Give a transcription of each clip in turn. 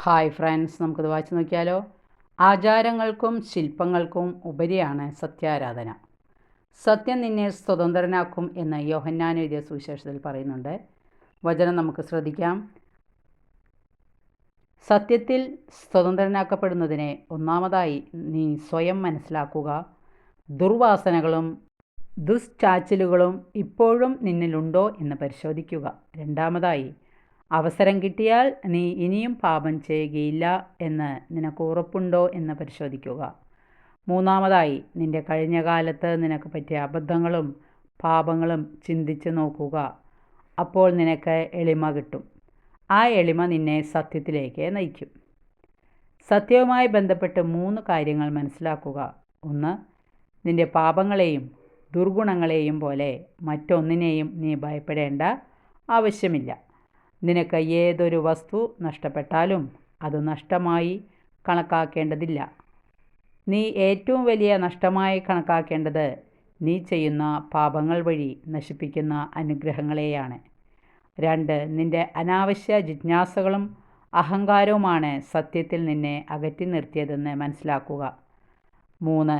Hi friends നമുക്കത് വായിച്ചു നോക്കിയാലോ? ആചാരങ്ങൾക്കും ശില്പങ്ങൾക്കും ഉപരിയാണ് സത്യാരാധന. സത്യം നിന്നെ സ്വതന്ത്രനാക്കും എന്ന് യോഹന്നാൻ എഴുതിയ സുവിശേഷത്തിൽ പറയുന്നുണ്ട്. വചനം നമുക്ക് ശ്രദ്ധിക്കാം. സത്യത്തിൽ സ്വതന്ത്രനാക്കപ്പെടുന്നതിനെ ഒന്നാമതായി നീ സ്വയം മനസ്സിലാക്കുക. ദുർവാസനകളും ദുശ്ചാച്ചിലുകളും ഇപ്പോഴും നിന്നിലുണ്ടോ എന്ന് പരിശോധിക്കുക. രണ്ടാമതായി അവസരം കിട്ടിയാൽ നീ ഇനിയും പാപം ചെയ്യുകയില്ല എന്ന് നിനക്ക് ഉറപ്പുണ്ടോ എന്ന് പരിശോധിക്കുക. മൂന്നാമതായി നിന്റെ കഴിഞ്ഞ കാലത്ത് നിനക്ക് പറ്റിയ അബദ്ധങ്ങളും പാപങ്ങളും ചിന്തിച്ച് നോക്കുക. അപ്പോൾ നിനക്ക് എളിമ കിട്ടും. ആ എളിമ നിന്നെ സത്യത്തിലേക്ക് നയിക്കും. സത്യവുമായി ബന്ധപ്പെട്ട് മൂന്ന് കാര്യങ്ങൾ മനസ്സിലാക്കുക. ഒന്ന് നിന്റെ പാപങ്ങളെയും ദുർഗുണങ്ങളെയും പോലെ മറ്റൊന്നിനെയും നീ ഭയപ്പെടേണ്ട ആവശ്യമില്ല. നിനക്ക് ഏതൊരു വസ്തു നഷ്ടപ്പെട്ടാലും അത് നഷ്ടമായി കണക്കാക്കേണ്ടതില്ല. നീ ഏറ്റവും വലിയ നഷ്ടമായി കണക്കാക്കേണ്ടത് നീ ചെയ്യുന്ന പാപങ്ങൾ വഴി നശിപ്പിക്കുന്ന അനുഗ്രഹങ്ങളെയാണ്. രണ്ട് നിന്റെ അനാവശ്യ ജിജ്ഞാസകളും അഹങ്കാരവുമാണ് സത്യത്തിൽ നിന്നെ അകറ്റി നിർത്തിയതെന്ന് മനസ്സിലാക്കുക. മൂന്ന്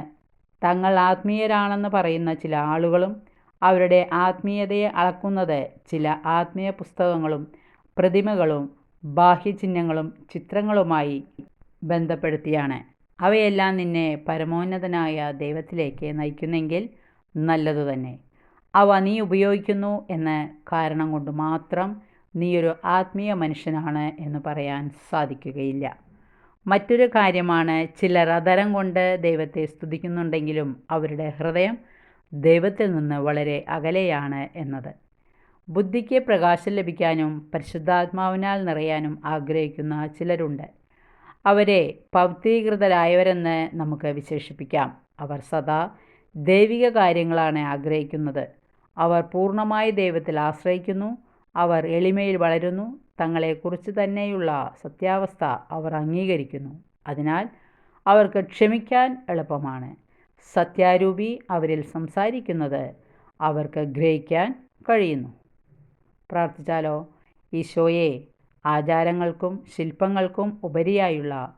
തങ്ങൾ ആത്മീയരാണെന്ന് പറയുന്ന ചില ആളുകളും അവരുടെ ആത്മീയതയെ അളക്കുന്നത് ചില ആത്മീയ പുസ്തകങ്ങളും പ്രതിമകളും ബാഹ്യചിഹ്നങ്ങളും ചിത്രങ്ങളുമായി ബന്ധപ്പെടുത്തിയാണ്. അവയെല്ലാം നിന്നെ പരമോന്നതനായ ദൈവത്തിലേക്ക് നയിക്കുന്നെങ്കിൽ നല്ലതു തന്നെ. അവ നീ ഉപയോഗിക്കുന്നു എന്ന കാരണം കൊണ്ട് മാത്രം നീയൊരു ആത്മീയ മനുഷ്യനാണ് എന്ന് പറയാൻ സാധിക്കുകയില്ല. മറ്റൊരു കാര്യമാണ് ചിലർ അതരം കൊണ്ട് ദൈവത്തെ സ്തുതിക്കുന്നുണ്ടെങ്കിലും അവരുടെ ഹൃദയം ദൈവത്തിൽ നിന്ന് വളരെ അകലെയാണ് എന്നത്. ബുദ്ധിക്ക് പ്രകാശം ലഭിക്കാനും പരിശുദ്ധാത്മാവിനാൽ നിറയാനും ആഗ്രഹിക്കുന്ന ചിലരുണ്ട്. അവരെ പൗത്രീകൃതരായവരെന്ന് നമുക്ക് വിശേഷിപ്പിക്കാം. അവർ സദാ ദൈവിക കാര്യങ്ങളാണ് ആഗ്രഹിക്കുന്നത്. അവർ പൂർണമായി ദൈവത്തിൽ ആശ്രയിക്കുന്നു. അവർ എളിമയിൽ വളരുന്നു. തങ്ങളെക്കുറിച്ച് തന്നെയുള്ള സത്യാവസ്ഥ അവർ അംഗീകരിക്കുന്നു. അതിനാൽ അവർക്ക് ക്ഷമിക്കാൻ എളുപ്പമാണ്. സത്യാരൂപി അവരിൽ സംസാരിക്കുന്നത് അവർക്ക് ഗ്രഹിക്കാൻ കഴിയുന്നു. പ്രാർത്ഥിച്ചാലോ? ഈശോയെ ആചാരങ്ങൾക്കും ശില്പങ്ങൾക്കും ഉപരിയായുള്ള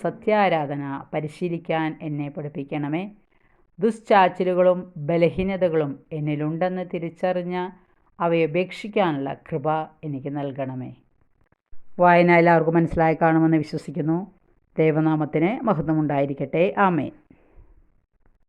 സത്യാരാധന പരിശീലിക്കാൻ എന്നെ പഠിപ്പിക്കണമേ. ദുശ്ചാച്ചിലുകളും ബലഹീനതകളും എന്നിലുണ്ടെന്ന് തിരിച്ചറിഞ്ഞ് അവയെ ഉപേക്ഷിക്കാനുള്ള കൃപ എനിക്ക് നൽകണമേ. വായന എല്ലാവർക്കും മനസ്സിലായി കാണുമെന്ന് വിശ്വസിക്കുന്നു. ദൈവനാമത്തിന് മഹത്വമുണ്ടായിരിക്കട്ടെ. ആമേ